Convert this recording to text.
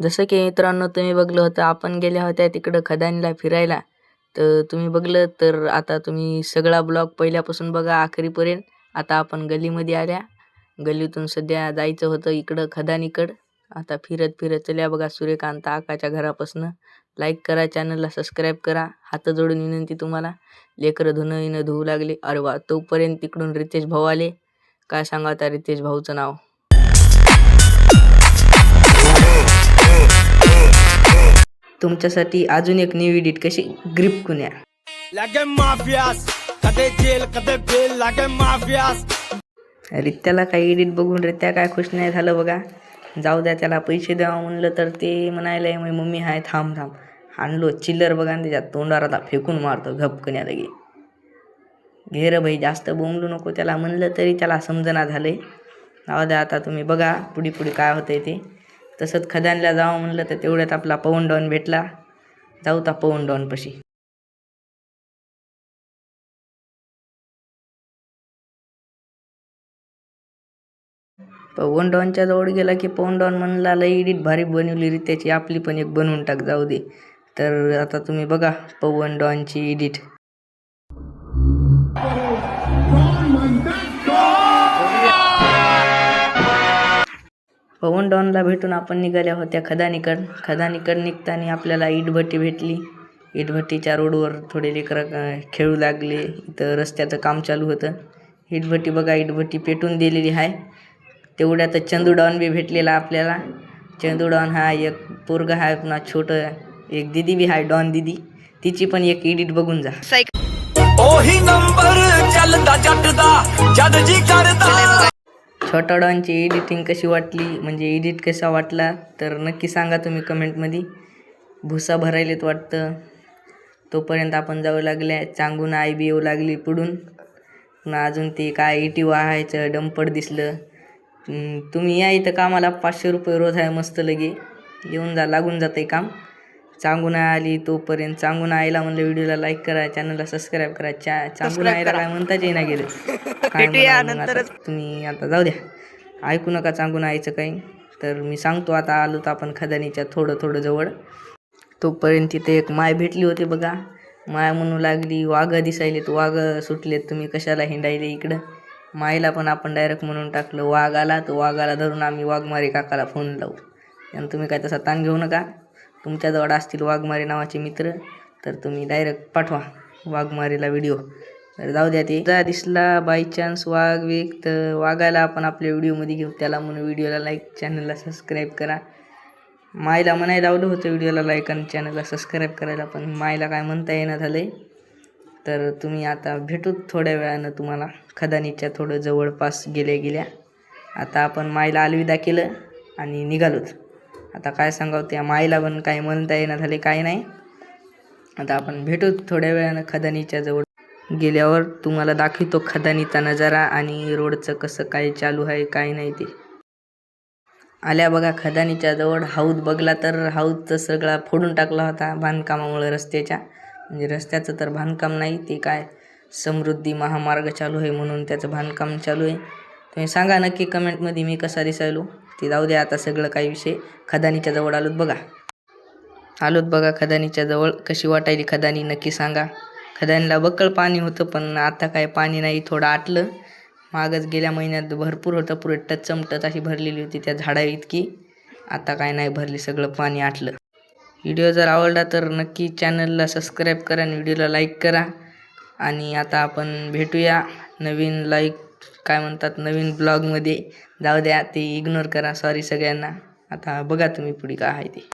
जसं की मित्रांनो तुम्ही बघलं होतं आपण गेल्या होत्या तिकडं खदानीला फिरायला. तर तुम्ही बघलं तर आता तुम्ही सगळा ब्लॉग पहिल्यापासून बघा आखरीपर्यंत. आता आपण गल्लीमध्ये आल्या. गल्लीतून सध्या जायचं होतं इकडं खदानीकडं. आता फिरत फिरत चल्या बघा सूर्यकांत आकाच्या घरापासनं. लाईक करा चॅनलला सबस्क्राईब करा. हात जोडून विनंती तुम्हाला. लेकरं धुणं विणं धुवू लागले. अरे वा तोपर्यंत तिकडून रितेश भाऊ आले. काय सांगा आता रितेश भाऊचं नाव? तुमच्यासाठी अजून एक न्यू एडिट कशी? ग्रिप कुण्या. लागे माफियास कदे जेल कदे बेल लागे माफियास. रित्याला काही एडिट बघून रित्या काय खुश नाही झालं बघा. जाऊ द्या त्याला पैसे द्यावा म्हणलं तर ते म्हणायला मग मम्मी हाय थांब थांब. आणलो चिल्लर बघा आणि त्याच्यात तोंडावर आता फेकून मारतो घपकण्या लगे घे रे भाई जास्त बोंबलू नको त्याला म्हणलं तरी त्याला समजना झालंय. जाऊ द्या आता तुम्ही बघा पुढे पुढे काय होतंय ते. तसंच खदानला जावं म्हणलं तर तेवढ्यात आपला पवन डॉन भेटला. जाऊ ता पवन डॉन पशी. पवन डॉनच्या जवळ गेला की पवन डॉन म्हणला लई एडिट भारी बनवली रित्याची आपली पण एक बनवून टाक जाऊ दे. तर आता तुम्ही बघा पवन डॉनची एडिट पवनडॉनला भेटून आपण निघाल्या होत्या खदानीकड. खदानीकड निघताना आपल्याला इटभट्टी भेटली. इटभट्टीच्या रोडवर थोडे लेकरं खेळू लागले. इथं रस्त्याचं काम चालू होतं. इटभट्टी बघा इटभट्टी पेटून दिलेली आहे. तेवढ्यात चंदू डॉन बी भेटलेला आपल्याला. चंदू डॉन हा एक पोरगा हा पुन्हा छोटं एक दिदी बी हाय डॉन दिदी. तिची पण एक इडिट बघून जा. ओही नंबर जी छोटा डॉनची एडिटिंग कशी वाटली म्हणजे एडिट कसा वाटला तर नक्की सांगा तुम्ही कमेंटमध्ये. भुसा भरायलेत वाटतं. तोपर्यंत आपण जाऊ लागल्या चांगून आई बी येऊ लागली पुढून. पुन्हा अजून ते काय इटी वाहायचं डंपड दिसलं. तुम्ही या इथं कामाला पाचशे रुपये रोज आहे मस्त लगे. येऊन जा लागून जातं काम. चांगून आली तोपर्यंत चांगून आईला म्हणलं व्हिडिओला लाईक करा चॅनलला सबस्क्राईब करा. चा चांगून आईला काय म्हणताच येईना गेलं. काय म्हणावं मग आता? तुम्ही आता जाऊ द्या. ऐकू नका चांगून आईचं काही. तर मी सांगतो आता आलो तर आपण खदानीच्या थोडं थोडं जवळ. तोपर्यंत तिथे एक माय भेटली होती बघा. माय म्हणू लागली वाघ दिसायलेत वाघ सुटलेत. तुम्ही कशाला हिंडायले इकडं? मायला पण आपण डायरेक्ट म्हणून टाकलं. वाघ आला तर वाघाला धरून आम्ही वाघमारे काकाला फोन लावू. आणि तुम्ही काय तसा ताण घेऊ नका. तुमच्याजवळ असतील वाघमारे नावाचे मित्र तर तुम्ही डायरेक्ट पाठवा वाघमारेला व्हिडिओ तर जाऊ द्या ते. जर दिसला बाय चान्स वाघ वेग तर वाघायला आपण आपल्या व्हिडिओमध्ये घेऊ. त्याला म्हणून व्हिडिओला लाईक चॅनलला सबस्क्राईब करा. मायला म्हणायला लावलं होतं व्हिडिओला लाईक आणि चॅनलला सबस्क्राईब करायला पण मायला काय म्हणता येणं झालं आहे तर तुम्ही आता भेटू थोड्या वेळानं तुम्हाला. खदानीच्या थोडं जवळपास गेल्या गेल्या. आता आपण मायला अलविदा केलं आणि निघालोच आता काय सांगावं त्या माईला पण काही म्हणता येणं झाले काय नाही. आता आपण भेटू थोड्या वेळानं खदानीच्या जवळ. गेल्यावर तुम्हाला दाखवतो खदानीचा नजारा आणि रोडचं कसं काय चालू आहे काय नाही ते. आल्या बघा खदानीच्या जवळ हाऊद बघला तर हाऊदचं सगळा फोडून टाकला होता बांधकामामुळे रस्त्याच्या. म्हणजे रस्त्याचं तर बांधकाम नाही ते काय समृद्धी महामार्ग चालू आहे म्हणून त्याचं बांधकाम चालू आहे. तुम्ही सांगा नक्की कमेंटमध्ये मी कसा दिसायलो. ते जाऊ द्या आता सगळं काही विषय खदानीच्या जवळ आलोत बघा. आलोत बघा खदानीच्या जवळ. कशी वाटायली खदानी नक्की सांगा. खदानीला बक्कळ पाणी होतं पण आता काय पाणी नाही थोडं आटलं. मागच गेल्या महिन्यात भरपूर होतं पुरे टचमटच अशी भरलेली होती त्या झाडा इतकी. आता काय नाही भरली सगळं पाणी आटलं. व्हिडिओ जर आवडला तर नक्की चॅनलला सबस्क्राईब करा आणि व्हिडिओला लाईक करा. आणि आता आपण भेटूया नवीन लाईक काय म्हणतात नवीन ब्लॉगमध्ये जाऊ द्या ते इग्नोर करा. सॉरी सगळ्यांना. आता बघा तुम्ही पुढे काय आहे ते.